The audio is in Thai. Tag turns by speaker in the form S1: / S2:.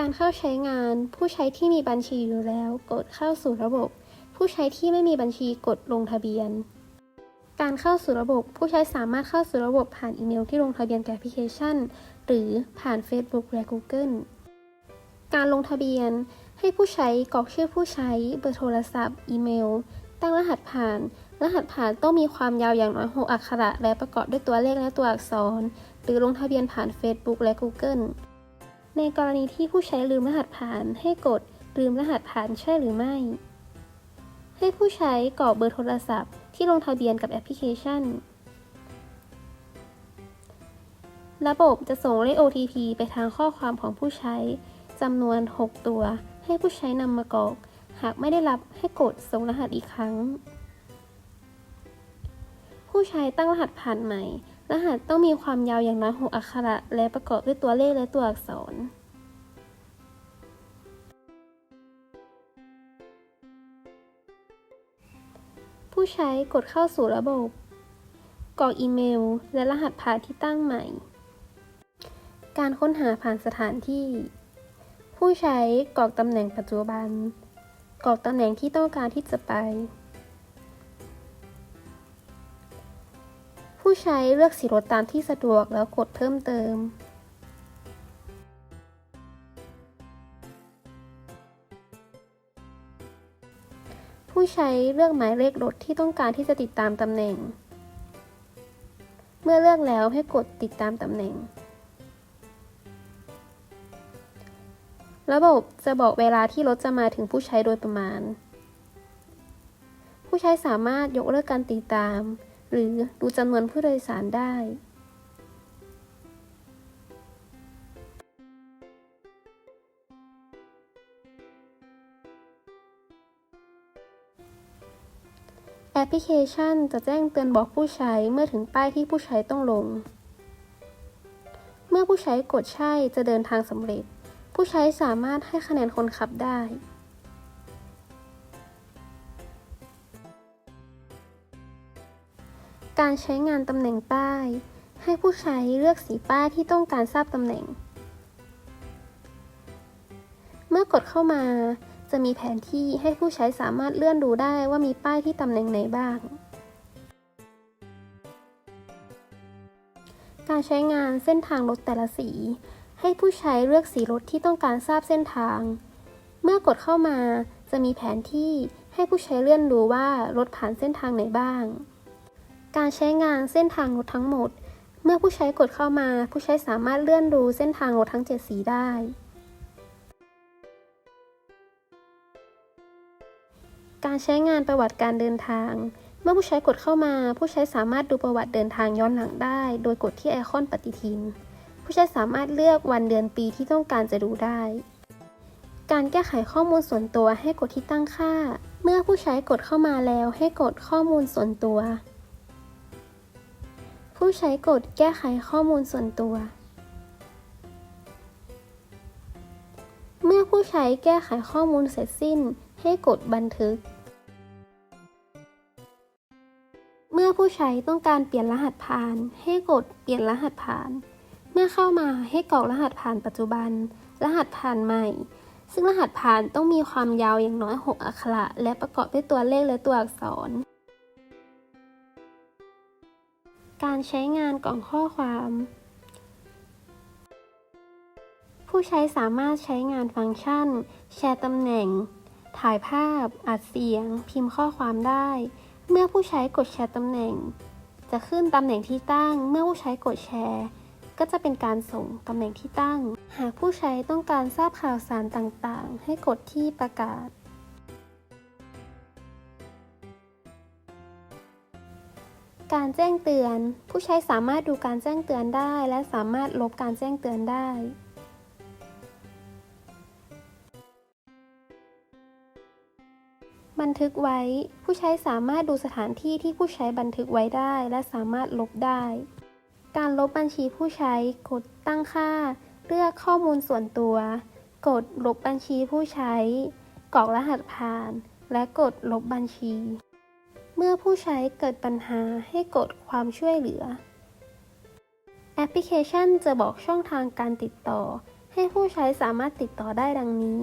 S1: การเข้าใช้งาน ผู้ใช้ที่มีบัญชีอยู่แล้ว กดเข้าสู่ระบบ ผู้ใช้ที่ไม่มีบัญชีกดลงทะเบียน การเข้าสู่ระบบ ผู้ใช้สามารถเข้าสู่ระบบผ่านอีเมลที่ลงทะเบียนกับแอปพลิเคชัน หรือผ่าน Facebook และ Google การลงทะเบียน ให้ผู้ใช้กรอกชื่อผู้ใช้ เบอร์โทรศัพท์ อีเมล ตั้งรหัสผ่าน รหัสผ่านต้องมีความยาวอย่างน้อย 6 อักขระ และประกอบด้วยตัวเลขและตัวอักษร หรือลงทะเบียนผ่าน Facebook และ Google ในกรณีที่ผู้ใช้ลืมรหัสผ่านให้กดลืมรหัสผ่านใช่หรือไม่ ให้ผู้ใช้กรอกเบอร์โทรศัพท์ที่ลงทะเบียนกับแอปพลิเคชัน ระบบจะส่งเลข OTP ไปทางข้อความของผู้ใช้จำนวน 6 ตัว ให้ผู้ใช้นำมากรอก หากไม่ได้รับให้กดส่งรหัสอีกครั้ง ผู้ใช้ตั้งรหัสผ่านใหม่ รหัสต้องมีความยาวอย่างน้อย 6 อักขระ และประกอบด้วยตัวเลขและตัวอักษร ผู้ใช้กดเข้าสู่ระบบ กรอกอีเมล และรหัสผ่านที่ตั้งใหม่ การค้นหาผ่านสถานที่ ผู้ใช้กรอกตำแหน่งปัจจุบัน กรอกตำแหน่งที่ต้องการที่จะไป ใช้เลือกสีรถตามที่สะดวกแล้วกดเพิ่มเติม ผู้ใช้เลือกหมายเลขรถที่ต้องการที่จะติดตามตำแหน่ง เมื่อเลือกแล้วให้กดติดตามตำแหน่ง ระบบจะบอกเวลาที่รถจะมาถึงผู้ใช้โดยประมาณ ผู้ใช้สามารถยกเลิกการติดตาม หรือดูจำนวนผู้โดยสารได้ แอปพลิเคชันจะแจ้งเตือนบอกผู้ใช้เมื่อถึงป้ายที่ผู้ใช้ต้องลง เมื่อผู้ใช้กดใช่จะเดินทางสำเร็จ ผู้ใช้สามารถให้คะแนนคนขับได้ การใช้งานตำแหน่งป้าย ให้ผู้ใช้เลือกสีป้ายที่ต้องการทราบตำแหน่ง เมื่อกดเข้ามา จะมีแผนที่ให้ผู้ใช้สามารถเลื่อนดูได้ว่ามีป้ายที่ตำแหน่งไหนบ้าง การใช้งานเส้นทางรถแต่ละสี ให้ผู้ใช้เลือกสีรถที่ต้องการทราบเส้นทาง เมื่อกดเข้ามาจะมีแผนที่ให้ผู้ใช้เลื่อนดูว่ารถผ่านเส้นทางไหนบ้าง การใช้งานเส้นทางรถทั้งหมด เมื่อผู้ใช้กดเข้ามา ผู้ใช้สามารถเลื่อนดูเส้นทางรถทั้ง 7 สีได้ การใช้งานประวัติการเดินทาง เมื่อผู้ใช้กดเข้ามา ผู้ใช้สามารถดูประวัติเดินทางย้อนหลังได้ โดยกดที่ไอคอนปฏิทิน ผู้ใช้สามารถเลือกวันเดือนปีที่ต้องการจะดูได้ การแก้ไขข้อมูลส่วนตัวให้กดที่ตั้งค่า เมื่อผู้ใช้กดเข้ามาแล้วให้กดข้อมูลส่วนตัว ผู้ใช้กดแก้ไขข้อมูลส่วนตัว เมื่อผู้ใช้แก้ไขข้อมูลเสร็จสิ้น ให้กดบันทึก เมื่อผู้ใช้ต้องการเปลี่ยนรหัสผ่าน ให้กดเปลี่ยนรหัสผ่าน เมื่อเข้ามาให้กรอกรหัสผ่านปัจจุบัน รหัสผ่านใหม่ ซึ่งรหัสผ่านต้องมีความยาวอย่างน้อย 6 อักขระ และประกอบด้วยตัวเลขและตัวอักษร การใช้งานกล่องข้อความ ผู้ใช้สามารถใช้งานฟังก์ชัน แชร์ตำแหน่ง ถ่ายภาพ อัดเสียง พิมพ์ข้อความได้ เมื่อผู้ใช้กดแชร์ตำแหน่ง จะขึ้นตำแหน่งที่ตั้ง เมื่อผู้ใช้กดแชร์ ก็จะเป็นการส่งตำแหน่งที่ตั้ง หากผู้ใช้ต้องการทราบข่าวสารต่างๆ ให้กดที่ประกาศ การแจ้งเตือน ผู้ใช้สามารถดูการแจ้งเตือนได้ และสามารถลบการแจ้งเตือนได้ บันทึกไว้ ผู้ใช้สามารถดูสถานที่ที่ผู้ใช้บันทึกไว้ได้ และสามารถลบได้ การลบบัญชีผู้ใช้ กดตั้งค่า เลือกข้อมูลส่วนตัว กดลบบัญชีผู้ใช้ กรอกรหัสผ่าน และกดลบบัญชี เมื่อผู้ใช้เกิดปัญหาให้กดความช่วยเหลือ แอปพลิเคชันจะบอกช่องทางการติดต่อ ให้ผู้ใช้สามารถติดต่อได้ดังนี้